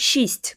6.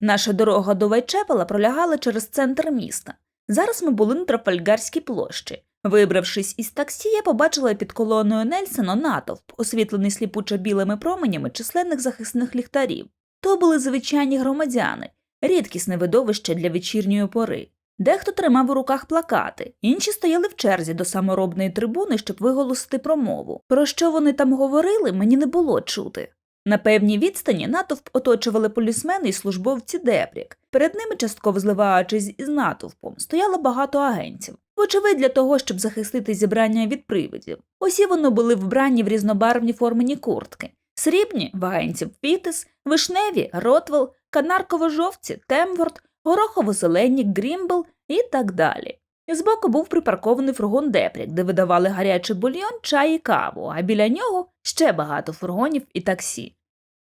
Наша дорога до Вайчепела пролягала через центр міста. Зараз ми були на Трафальгарській площі. Вибравшись із таксі, я побачила під колоною Нельсона натовп, освітлений сліпучо білими променями численних захисних ліхтарів. То були звичайні громадяни, рідкісне видовище для вечірньої пори. Дехто тримав у руках плакати, інші стояли в черзі до саморобної трибуни, щоб виголосити промову. Про що вони там говорили, мені не було чути. На певній відстані натовп оточували полісмени і службовці Депрік. Перед ними, частково зливаючись із натовпом, стояло багато агентів. Вочевидь, для того, щоб захистити зібрання від привидів. Усі вони були вбрані в різнобарвні формені куртки. Срібні в агентів Фітес, вишневі Ротвелл, канарково-жовті Темворд, горохово-зелені Грімбл і так далі. Збоку був припаркований фургон Депрік, де видавали гарячий бульйон, чай і каву, а біля нього ще багато фургонів і таксі.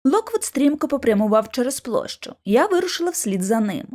Локвуд стрімко попрямував через площу. Я вирушила вслід за ним.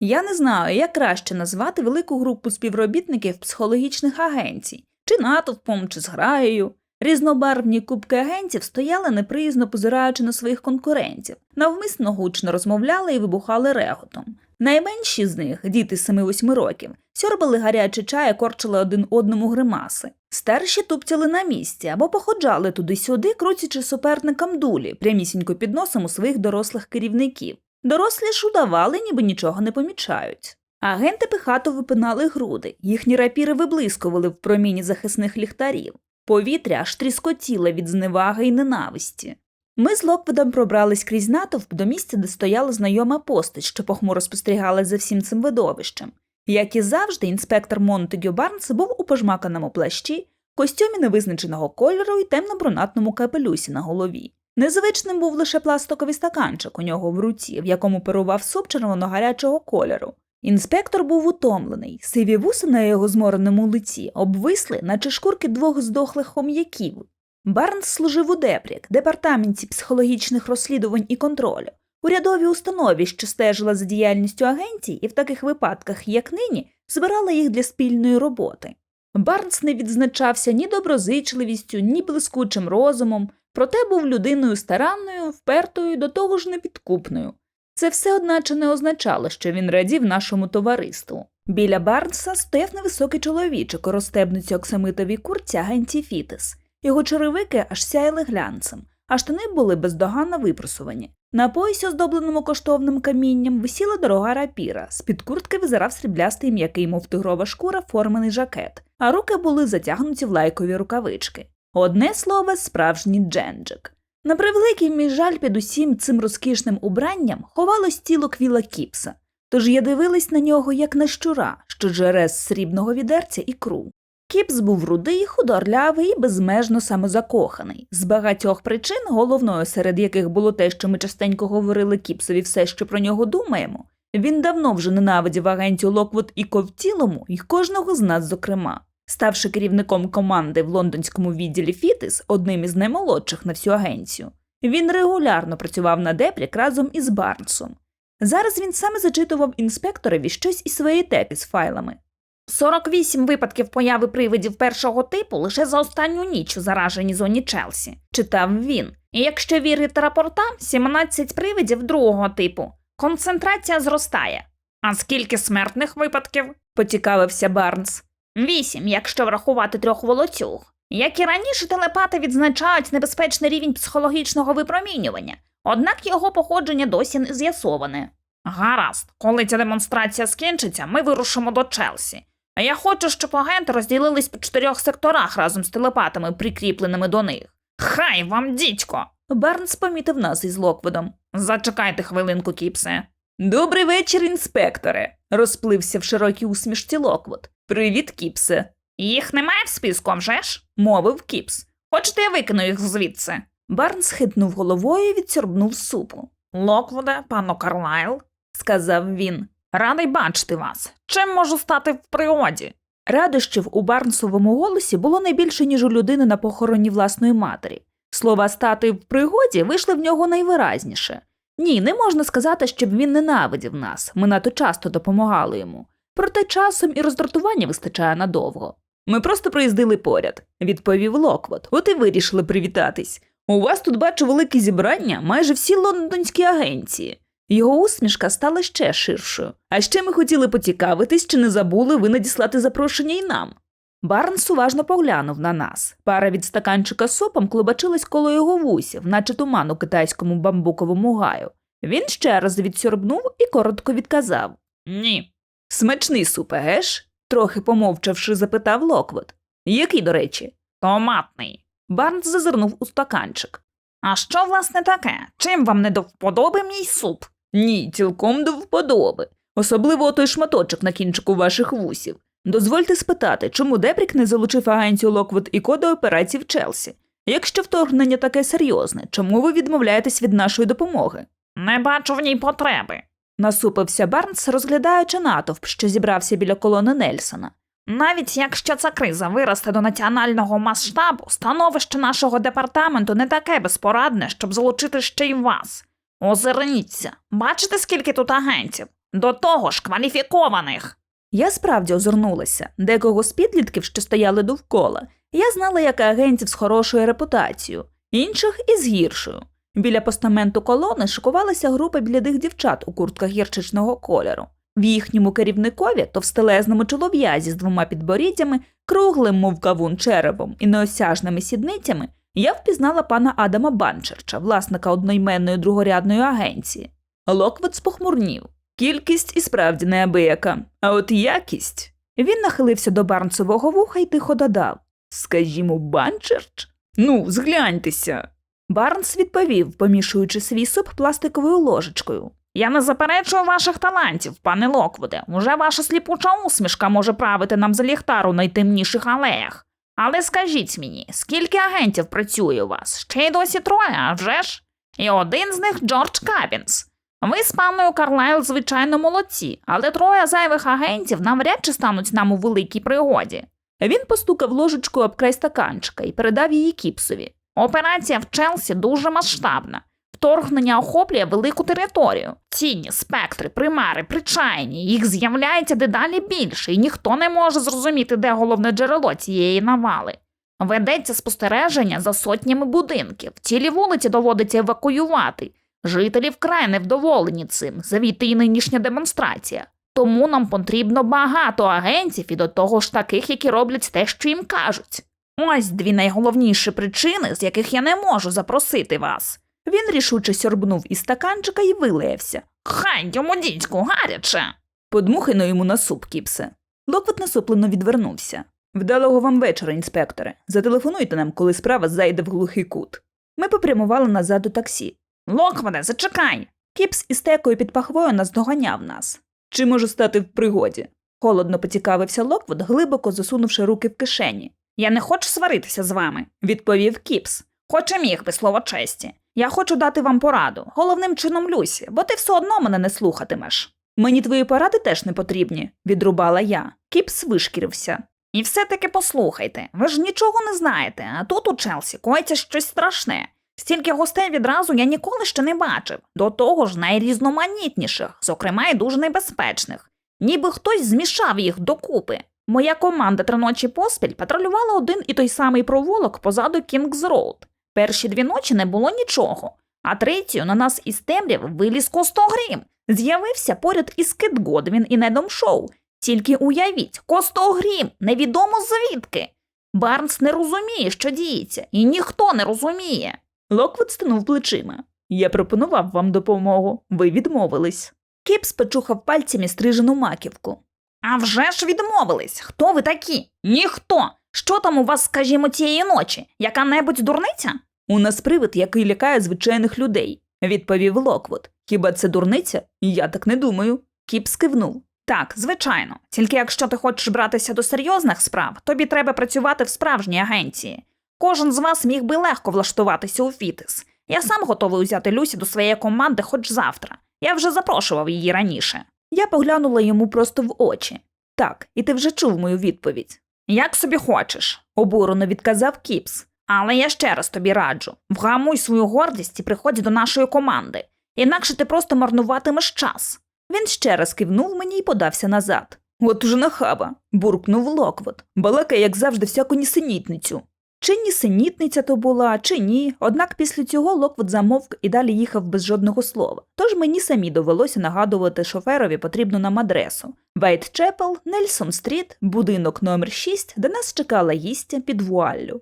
Я не знаю, як краще назвати велику групу співробітників психологічних агенцій, чи натовпом, чи зграєю. Різнобарвні кубки агентів стояли неприязно позираючи на своїх конкурентів, навмисно гучно розмовляли і вибухали реготом. Найменші з них, діти 7-8 років, сьорбали гарячий чай і корчили один одному гримаси. Старші тупцяли на місці або походжали туди-сюди, крутячи суперникам дулі, прямісінько під носом у своїх дорослих керівників. Дорослі ж удавали, ніби нічого не помічають. Агенти пихато випинали груди, їхні рапіри виблискували в проміні захисних ліхтарів. Повітря аж тріскотіло від зневаги й ненависті. Ми з Локвідом пробрались крізь натовп до місця, де стояла знайома постать, що похмуро спостерігала за всім цим видовищем. Як і завжди, інспектор Монтегю Барнс був у пожмаканому плащі, костюмі невизначеного кольору і темно-брунатному капелюсі на голові. Незвичним був лише пластиковий стаканчик у нього в руці, в якому парував суп червоно-гарячого кольору. Інспектор був утомлений, сиві вуси на його змореному лиці обвисли, наче шкурки двох здохлих хом'яків. Барнс служив у Депрік, департаменті психологічних розслідувань і контролю, урядовій установі, що стежила за діяльністю агенцій і в таких випадках, як нині, збирала їх для спільної роботи. Барнс не відзначався ні доброзичливістю, ні блискучим розумом, проте був людиною старанною, впертою, до того ж непідкупною. Це все, одначе, не означало, що він радів нашому товариству. Біля Барнса стояв невисокий чоловічок у розстебниці оксамитовій курці агенті Фітес. Його черевики аж сяяли глянцем, а штани були бездоганно випросувані. На поясі, оздобленому коштовним камінням, висіла дорога рапіра, з-під куртки визирав сріблястий м'який, мов тигрова шкура, формений жакет, а руки були затягнуті в лайкові рукавички. Одне слово, справжній дженджик. На превеликий мій жаль під усім цим розкішним убранням ховалось тіло квіла Кіпса, тож я дивилась на нього як на щура, що жере з срібного відерця ікру. Кіпс був рудий, худорлявий і безмежно самозакоханий. З багатьох причин, головною серед яких було те, що ми частенько говорили Кіпсові все, що про нього думаємо, він давно вже ненавидів агентів Локвуд і Ковтілому, і кожного з нас зокрема. Ставши керівником команди в лондонському відділі Фітис, одним із наймолодших на всю агенцію, він регулярно працював на Депрік разом із Барнсом. Зараз він саме зачитував інспекторові щось із своєї тепі з файлами. 48 випадків появи привидів першого типу лише за останню ніч у зараженій зоні Челсі, читав він. І якщо вірити рапортам, 17 привидів другого типу. Концентрація зростає. А скільки смертних випадків? поцікавився Барнс. Вісім, якщо врахувати трьох волоцюг. Як і раніше, телепати відзначають небезпечний рівень психологічного випромінювання, однак його походження досі не з'ясоване. Гаразд, коли ця демонстрація скінчиться, ми вирушимо до Челсі. А я хочу, щоб агенти розділились по чотирьох секторах разом з телепатами, прикріпленими до них. Хай вам, дідько! Бернс помітив нас із Локвудом. Зачекайте хвилинку, Кіпсе. Добрий вечір, інспекторе, розплився в широкій усмішці Локвуд. Привіт, Кіпсе. Їх немає в списку, вже ж? мовив Кіпс. Хочете, я викину їх звідси? Барнс хитнув головою і відсорбнув супу. Локвуде, пану Карлайл, сказав він. Радий бачити вас. Чим можу стати в пригоді? Радощів у Барнсовому голосі було не більше, ніж у людини на похороні власної матері. Слова стати в пригоді вийшли в нього найвиразніше. Ні, не можна сказати, щоб він ненавидів нас. Ми надто часто допомагали йому. Проте часом і роздратування вистачає надовго. Ми просто проїздили поряд, відповів Локвот. От і вирішили привітатись. У вас тут бачу велике зібрання, майже всі лондонські агенції. Його усмішка стала ще ширшою. А ще ми хотіли поцікавитись, чи не забули ви надіслати запрошення й нам. Барнс уважно поглянув на нас. Пара від стаканчика сопом клубачилась коло його вусів, наче туман у китайському бамбуковому гаю. Він ще раз відсьорбнув і коротко відказав Ні. Смачний суп, егеш? трохи помовчавши, запитав Локвуд. Який, до речі? Томатний. Барнс зазирнув у стаканчик. А що, власне, таке? Чим вам не до вподоби мій суп? Ні, цілком до вподоби. Особливо той шматочок на кінчику ваших вусів. Дозвольте спитати, чому Дебрік не залучив агенцію Локвуд і Ко до операції в Челсі? Якщо вторгнення таке серйозне, чому ви відмовляєтесь від нашої допомоги? Не бачу в ній потреби. Насупився Барнс, розглядаючи натовп, що зібрався біля колони Нельсона. Навіть якщо ця криза виросте до національного масштабу, становище нашого департаменту не таке безпорадне, щоб залучити ще й вас. Озирніться, бачите, скільки тут агентів? До того ж кваліфікованих. Я справді озирнулася, декого з підлітків, що стояли довкола. Я знала як агентів з хорошою репутацією, інших із гіршою. Біля постаменту колони шикувалася група блідих дівчат у куртках гірчичного кольору. В їхньому керівникові, товстелезному чолов'язі з двома підборіддями, круглим, мов кавун черевом і неосяжними сідницями, я впізнала пана Адама Банчерча, власника одноіменної другорядної агенції. Локвуд спохмурнів. Кількість і справді неабияка, а от якість. Він нахилився до барнцевого вуха і тихо додав Скажімо, Банчерч? Ну, згляньтеся. Барнс відповів, помішуючи свій суп пластиковою ложечкою. Я не заперечую ваших талантів, пане Локвуде. Уже ваша сліпуча усмішка може правити нам за ліхтар у найтемніших алеях. Але скажіть мені, скільки агентів працює у вас? Ще й досі троє, а вже ж? І один з них Джордж Кабінс. Ви з паною Карлайл, звичайно, молодці, але троє зайвих агентів навряд чи стануть нам у великій пригоді. Він постукав ложечкою об край стаканчика і передав її кіпсові. Операція в Челсі дуже масштабна. Вторгнення охоплює велику територію. Тіні, спектри, примари, причайні. Їх з'являється дедалі більше, і ніхто не може зрозуміти, де головне джерело цієї навали. Ведеться спостереження за сотнями будинків. Цілі вулиці доводиться евакуювати. Жителі вкрай невдоволені цим, завіти і нинішня демонстрація. Тому нам потрібно багато агентів і до того ж таких, які роблять те, що їм кажуть. Ось дві найголовніші причини, з яких я не можу запросити вас. Він рішуче сьорбнув із стаканчика і вилаявся. Хай йому дідьку гаряче. Подмухайно йому на суп, кіпсе. Локвот насуплено відвернувся. Вдалого вам вечора, інспекторе. Зателефонуйте нам, коли справа зайде в глухий кут. Ми попрямували назад до таксі. Локводе, зачекай. Кіпс із текою під пахвою наздоганяв нас. Чи можу стати в пригоді? Холодно поцікавився Локвуд, глибоко засунувши руки в кишені. Я не хочу сваритися з вами, відповів Кіпс. Хоч і міг би слово честі. Я хочу дати вам пораду, головним чином Люсі, бо ти все одно мене не слухатимеш. Мені твої поради теж не потрібні, відрубала я. Кіпс вишкірився. І все-таки послухайте, ви ж нічого не знаєте, а тут у Челсі коїться щось страшне. Стільки гостей відразу я ніколи ще не бачив, до того ж найрізноманітніших, зокрема й дуже небезпечних. Ніби хтось змішав їх докупи. Моя команда три ночі поспіль патрулювала один і той самий провулок позаду Кінгз Роуд. Перші дві ночі не було нічого, а третю на нас із темряв виліз Костогрім. З'явився поряд із Кит Годвін і Недом Шоу. Тільки уявіть, Костогрім, невідомо звідки. Барнс не розуміє, що діється, і ніхто не розуміє. Локвуд стинув плечима. Я пропонував вам допомогу, ви відмовились. Кіпс почухав пальцями стрижену маківку. А вже ж відмовились. Хто ви такі? Ніхто. Що там у вас, скажімо, цієї ночі? Яка-небудь дурниця? У нас привид, який лякає звичайних людей, відповів Локвуд. Хіба це дурниця? Я так не думаю. Кіп скивнув. Так, звичайно. Тільки якщо ти хочеш братися до серйозних справ, тобі треба працювати в справжній агенції. Кожен з вас міг би легко влаштуватися у Фітис. Я сам готовий взяти Люсі до своєї команди хоч завтра. Я вже запрошував її раніше. Я поглянула йому просто в очі. Так, і ти вже чув мою відповідь. Як собі хочеш, обурено відказав Кіпс. Але я ще раз тобі раджу вгамуй свою гордість і приходь до нашої команди, інакше ти просто марнуватимеш час. Він ще раз кивнув мені і подався назад. От уже нахаба, буркнув Локвуд. Балакає, як завжди, всяку нісенітницю. Чи нісенітниця то була, чи ні. Однак після цього Локвуд замовк і далі їхав без жодного слова. Тож мені самі довелося нагадувати шоферові потрібну нам адресу. Вайтчепел, Нельсон Стріт, будинок номер 6, де нас чекала гістя під вуаллю.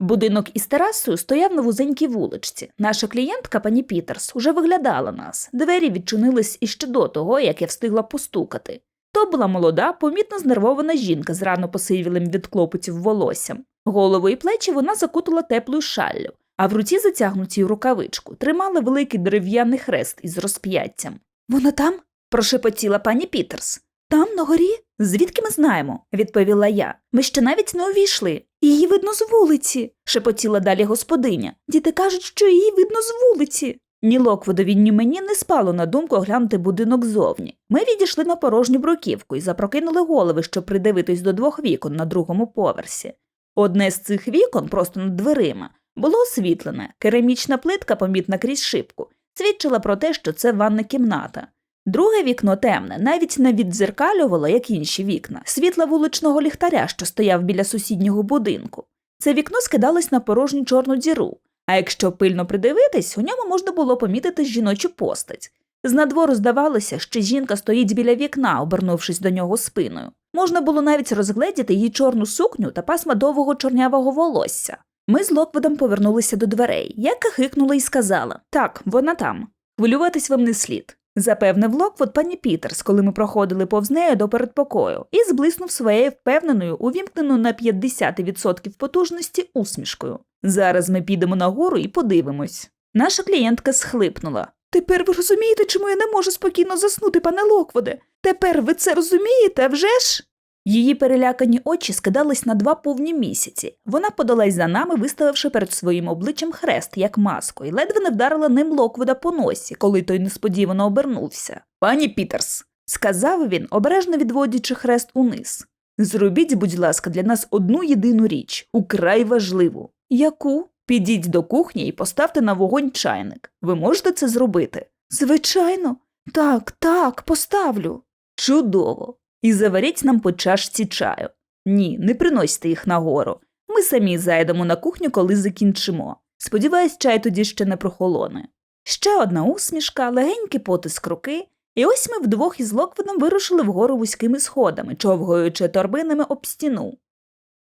Будинок із терасою стояв на вузенькій вуличці. Наша клієнтка, пані Пітерс, уже виглядала нас. Двері відчинились іще до того, як я встигла постукати. То була молода, помітно знервована жінка з рано посивілим від клопотів волоссям. Голову і плечі вона закутала теплою шаллю, а в руці, затягнутій рукавичку, тримала великий дерев'яний хрест із розп'яттям. Вона там? прошепотіла пані Пітерс. Там, на горі? Звідки ми знаємо? відповіла я. Ми ще навіть не увійшли. Її видно з вулиці, шепотіла далі господиня. Діти кажуть, що її видно з вулиці. Ні Локвудові, ні мені не спало на думку оглянути будинок зовні. Ми відійшли на порожню бруківку і запрокинули голови, щоб придивитись до двох вікон на другому поверсі. Одне з цих вікон, просто над дверима, було освітлене, керамічна плитка, помітна крізь шибку, свідчила про те, що це ванна кімната. Друге вікно темне, навіть не віддзеркалювало, як інші вікна, світла вуличного ліхтаря, що стояв біля сусіднього будинку. Це вікно скидалось на порожню чорну діру, а якщо пильно придивитись, у ньому можна було помітити жіночу постать. З надвору здавалося, що жінка стоїть біля вікна, обернувшись до нього спиною. Можна було навіть розгледіти її чорну сукню та пасма довгого чорнявого волосся. Ми з Локводом повернулися до дверей. Я кахикнула і сказала так, вона там. Хвилюватись вам не слід. Запевнив Локвуд пані Пітерс, коли ми проходили повз нею до передпокою, і зблиснув своєю впевненою, увімкненою на 50% потужності усмішкою. Зараз ми підемо нагору і подивимось. Наша клієнтка схлипнула. Тепер ви розумієте, чому я не можу спокійно заснути, пане Локвуде? Тепер ви це розумієте, вже ж? Її перелякані очі скидались на два повні місяці. Вона подалась за нами, виставивши перед своїм обличчям хрест, як маску, і ледве не вдарила ним Локвуда по носі, коли той несподівано обернувся. Пані Пітерс, сказав він, обережно відводячи хрест униз. Зробіть, будь ласка, для нас одну єдину річ, украй важливу. Яку? Підіть до кухні і поставте на вогонь чайник. Ви можете це зробити? Звичайно, так, так, поставлю. Чудово. І заваріть нам по чашці чаю. Ні, не приносьте їх нагору. Ми самі зайдемо на кухню, коли закінчимо. Сподіваюсь, чай тоді ще не прохолоне. Ще одна усмішка, легенький потиск руки, і ось ми вдвох із Локвудом вирушили вгору вузькими сходами, човгаючи торбинами об стіну.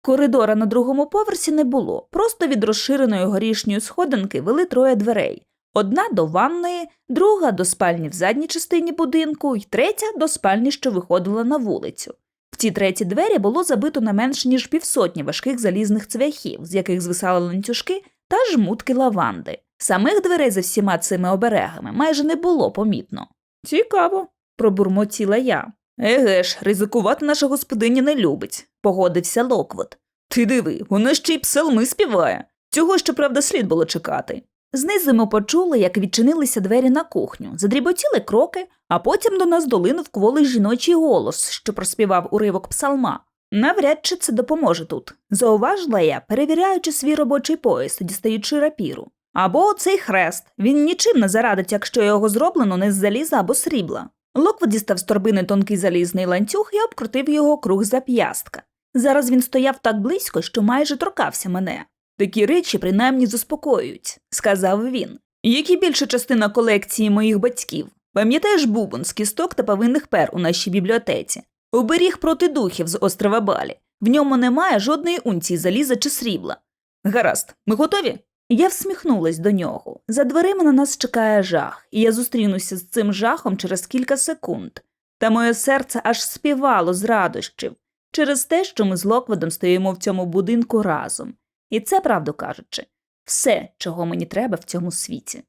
Коридора на другому поверсі не було, просто від розширеної горішньої сходинки вели троє дверей. Одна до ванної, друга до спальні в задній частині будинку, і третя до спальні, що виходила на вулицю. В ці треті двері було забито не менш ніж півсотні важких залізних цвяхів, з яких звисали ланцюжки та жмутки лаванди. Самих дверей за всіма цими оберегами майже не було помітно. Цікаво, пробурмотіла я. Еге ж, ризикувати наша господиня не любить, погодився Локвуд. Ти диви, вона ще й псалми співає. Цього, щоправда, слід було чекати. Знизу ми почули, як відчинилися двері на кухню, задріботіли кроки, а потім до нас долинув кволий жіночий голос, що проспівав уривок псалма. Навряд чи це допоможе тут, зауважила я, перевіряючи свій робочий пояс, дістаючи рапіру. Або оцей хрест. Він нічим не зарадить, якщо його зроблено не з заліза або срібла. Локвуд дістав з торбини тонкий залізний ланцюг і обкрутив його круг зап'ястка. Зараз він стояв так близько, що майже торкався мене. Такі речі принаймні заспокоюють, сказав він. Які більша частина колекції моїх батьків? Пам'ятаєш бубон з кісток та повинних пер у нашій бібліотеці? Оберіг проти духів з острова Балі. В ньому немає жодної унції заліза чи срібла. Гаразд, ми готові? Я всміхнулась до нього. За дверима на нас чекає жах, і я зустрінуся з цим жахом через кілька секунд. Та моє серце аж співало з радощів через те, що ми з Локведом стоїмо в цьому будинку разом. І це, правду кажучи, все, чого мені треба в цьому світі.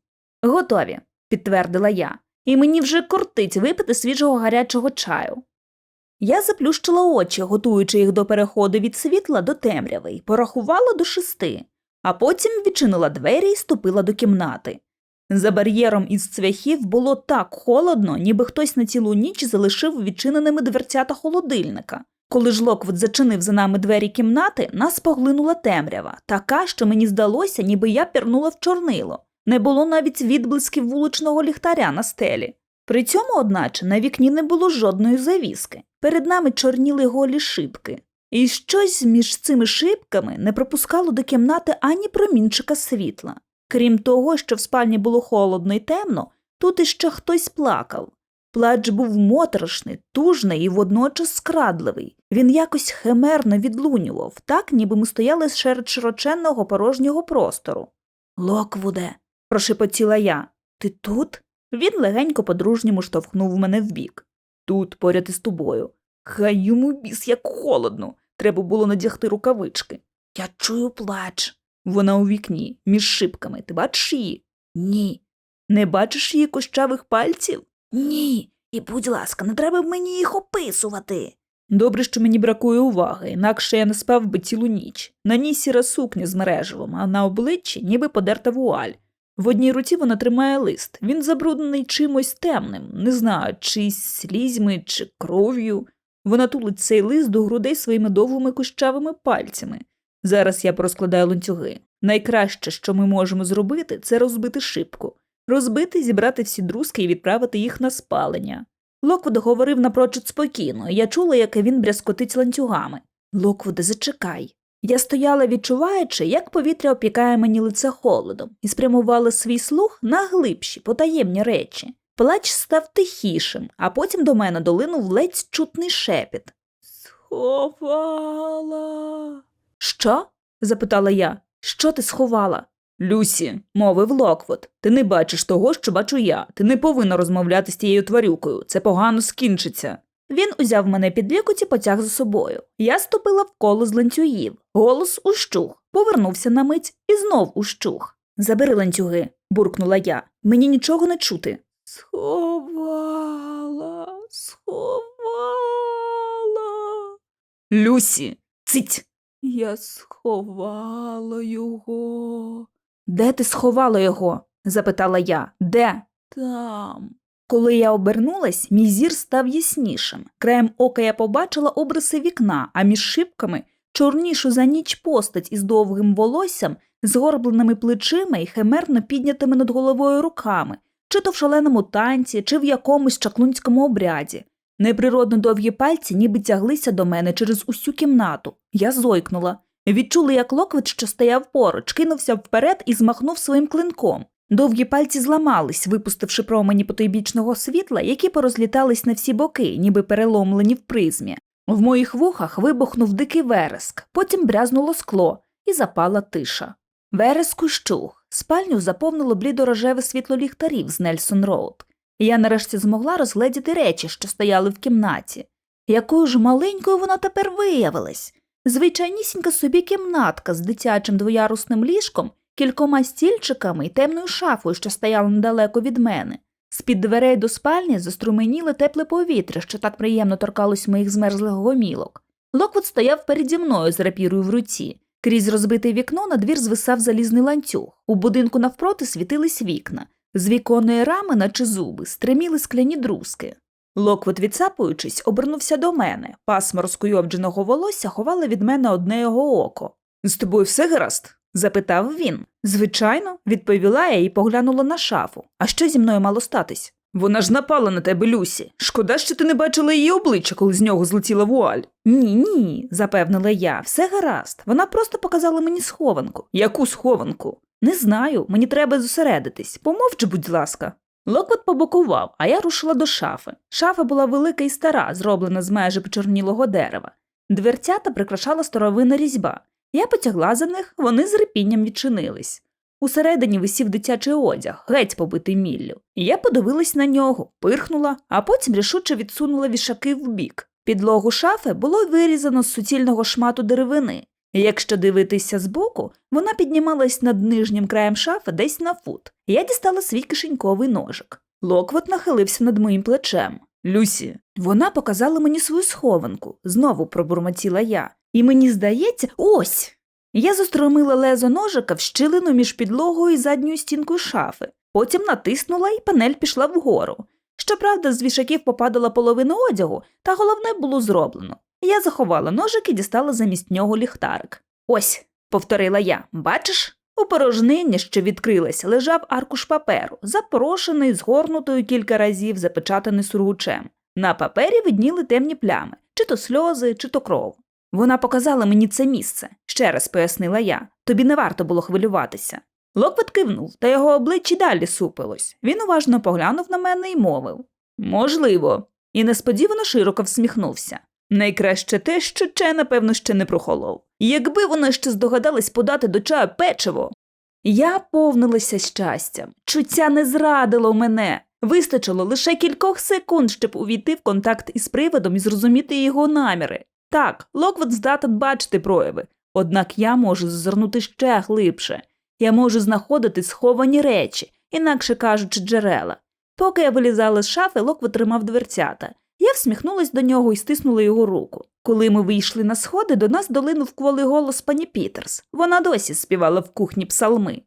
Готові, підтвердила я, і мені вже кортить випити свіжого гарячого чаю. Я заплющила очі, готуючи їх до переходу від світла до темряви, і порахувала до шести, а потім відчинила двері і ступила до кімнати. За бар'єром із цвяхів було так холодно, ніби хтось на цілу ніч залишив відчиненими дверцята холодильника. Коли ж Локвуд зачинив за нами двері кімнати, нас поглинула темрява, така, що мені здалося, ніби я пірнула в чорнило. Не було навіть відблисків вуличного ліхтаря на стелі. При цьому, одначе, на вікні не було жодної завіски. Перед нами чорніли голі шибки. І щось між цими шибками не пропускало до кімнати ані промінчика світла. Крім того, що в спальні було холодно і темно, тут іще хтось плакав. Плач був моторошний, тужний і водночас скрадливий. Він якось химерно відлунював, так ніби ми стояли серед широченного порожнього простору. Локвуде, прошепотіла я. Ти тут? Він легенько по-дружньому штовхнув мене вбік. Тут, поряд із тобою. Хай йому біс, як холодно. Треба було надягти рукавички. Я чую плач. Вона у вікні, між шибками. Ти бачиш її? Ні. Не бачиш її кощавих пальців? Ні. І, будь ласка, не треба мені їх описувати. Добре, що мені бракує уваги, інакше я не спав би цілу ніч. На ній сіра сукня з мережевом, а на обличчі ніби подерта вуаль. В одній руці вона тримає лист. Він забруднений чимось темним, не знаю, чи слізьми, чи кров'ю. Вона тулить цей лист до грудей своїми довгими кущавими пальцями. Зараз я порозкладаю ланцюги. Найкраще, що ми можемо зробити, це розбити шибку. Розбити, зібрати всі друзки і відправити їх на спалення. Локвуд говорив напрочуд спокійно, я чула, як він брязкотить ланцюгами. Локвуде, зачекай. Я стояла, відчуваючи, як повітря опікає мені лице холодом, і спрямувала свій слух на глибші, потаємні речі. Плач став тихішим, а потім до мене долинув ледь чутний шепіт. Сховала. Що? запитала я. Що ти сховала? Люсі, мовив Локвуд, ти не бачиш того, що бачу я. Ти не повинна розмовляти з тією тварюкою. Це погано скінчиться. Він узяв мене під лікоті, потяг за собою. Я ступила в коло з ланцюгів. Голос ущух, повернувся на мить і знов ущух. Забери ланцюги, буркнула я. Мені нічого не чути. Сховала, сховала. Люсі, цить. Я сховала його. Де ти сховала його? запитала я. Де? Там. Коли я обернулась, мій зір став яснішим. Краєм ока я побачила обриси вікна, а між шибками чорнішу за ніч постать із довгим волоссям, згорбленими плечима і химерно піднятими над головою руками, чи то в шаленому танці, чи в якомусь чаклунському обряді. Неприродно довгі пальці ніби тяглися до мене через усю кімнату. Я зойкнула. Відчули, як Локвіт, що стояв поруч, кинувся вперед і змахнув своїм клинком. Довгі пальці зламались, випустивши промені потойбічного світла, які порозлітались на всі боки, ніби переломлені в призмі. В моїх вухах вибухнув дикий вереск, потім брязнуло скло, і запала тиша. Вереск ущух. Спальню заповнило блідорожеве світло ліхтарів з Нельсон Роуд. Я нарешті змогла розгледіти речі, що стояли в кімнаті. Якою ж маленькою вона тепер виявилась? Звичайнісінька собі кімнатка з дитячим двоярусним ліжком, кількома стільчиками і темною шафою, що стояла недалеко від мене. З-під дверей до спальні заструменіло тепле повітря, що так приємно торкалось моїх змерзлих гомілок. Локвуд стояв переді мною з рапірою в руці. Крізь розбите вікно на двір звисав залізний ланцюг. У будинку навпроти світились вікна. З віконної рами, наче зуби, стриміли скляні друзки. Локвот, відсапуючись, обернувся до мене. Пасма розкуйовдженого волосся ховала від мене одне його око. З тобою все гаразд? запитав він. Звичайно, відповіла я і поглянула на шафу. А що зі мною мало статись? Вона ж напала на тебе, Люсі. Шкода, що ти не бачила її обличчя, коли з нього злетіла вуаль. Ні, ні, запевнила я, все гаразд. Вона просто показала мені схованку. Яку схованку? Не знаю, мені треба зосередитись. Помовчи, будь ласка. Локвот побокував, а я рушила до шафи. Шафа була велика і стара, зроблена з майже почорнілого дерева. Дверцята прикрашала старовинна різьба. Я потягла за них, вони з репінням відчинились. Усередині висів дитячий одяг, геть побитий міллю. Я подивилась на нього, пирхнула, а потім рішуче відсунула вішаки вбік. Підлогу шафи було вирізано з суцільного шмату деревини. Якщо дивитися збоку, вона піднімалась над нижнім краєм шафи десь на фут. Я дістала свій кишеньковий ножик. Локвот нахилився над моїм плечем. Люсі, вона показала мені свою схованку, знову пробурмотіла я. І мені здається, ось. Я застромила лезо ножика в щілину між підлогою і задньою стінкою шафи, потім натиснула і панель пішла вгору. Щоправда, з вішаків попадала половина одягу, та головне було зроблено. Я заховала ножик і дістала замість нього ліхтарик. Ось, повторила я, бачиш? У порожнині, що відкрилася, лежав аркуш паперу, запорошений, згорнутою кілька разів, запечатаний сургучем. На папері видніли темні плями, чи то сльози, чи то кров. Вона показала мені це місце, ще раз пояснила я. Тобі не варто було хвилюватися. Локвіт кивнув, та його обличчя далі супилось. Він уважно поглянув на мене і мовив Можливо. І несподівано широко всміхнувся. Найкраще те, що чай, напевно, ще не прохолов. Якби вона ще здогадалась подати до чаю печиво. Я повнилася щастям. Чуття не зрадило мене. Вистачило лише кількох секунд, щоб увійти в контакт із приводом і зрозуміти його наміри. Так, Локвуд здатен бачити прояви, однак я можу зазирнути ще глибше. Я можу знаходити сховані речі, інакше кажучи, джерела. Поки я вилізала з шафи, Локвуд тримав дверцята. Я всміхнулась до нього і стиснула його руку. Коли ми вийшли на сходи, до нас долинув кволий голос пані Пітерс. Вона досі співала в кухні псалми.